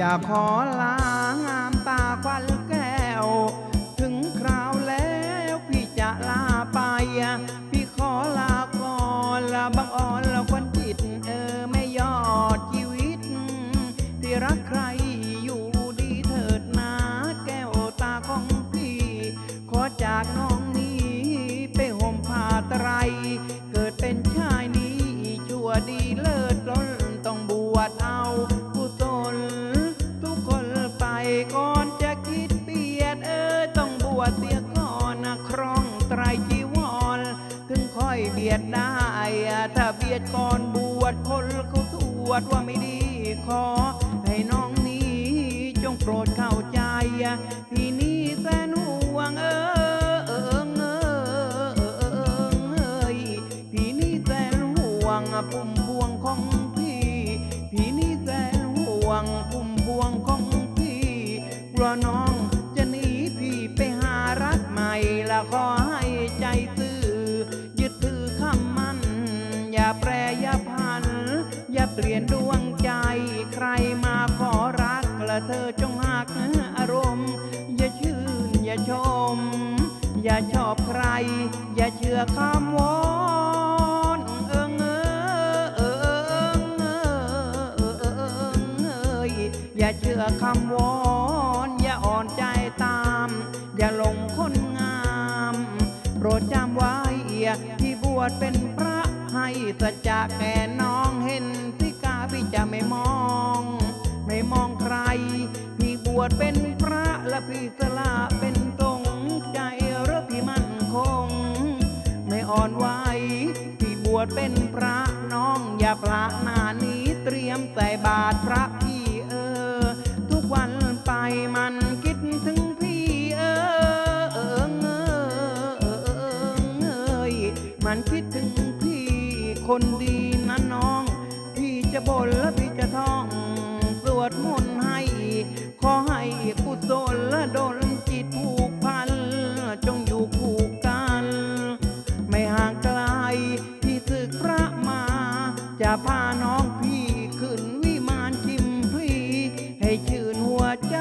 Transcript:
จะขอลางามตาควัน ยเบียดได้ถ้าเบียดก่อนบวชคนเขาตรวจว่าไม่ดีขอ ให้น้องนี้จงโปรดเข้าใจ พี่นี้แสนห่วงเออเออเออเออเอยพี่นี้แสนห่วงปุ่มพวงของพี่ พี่นี้แสนห่วงปุ่มพวงของพี่กลัวน้อง ดวงใจใครมาขอรักละเธอจงหักอารมณ์ อย่าชื่นอย่าชม อย่าชอบใคร อย่าเชื่อคำวอนเอิงเออเอิงเออเอิงเอยอย่าเชื่อคำวอนอย่าอ่อนใจตาม อย่าหลงคนงามโปรดจำไว้ที่บวชเป็นพระให้สัจจะแก่น วดเป็นพระและพี่สละเป็นตรงใจหรือพี่มั่นคง ไม่อ่อนไหวพี่บวชเป็นพระน้องอย่าพละหน้านี้เตรียมใส่บาตรพระพี่เออ ทุกวันไปมันคิดถึงพี่เออเออเออเออเออมันคิดถึงพี่คนดีนะน้อง พี่จะบ่นและพี่จะท่องสวดมนต์ จะพาน้องพี่ขึ้นวิมานจิมพลีให้ชื่นหัวใจ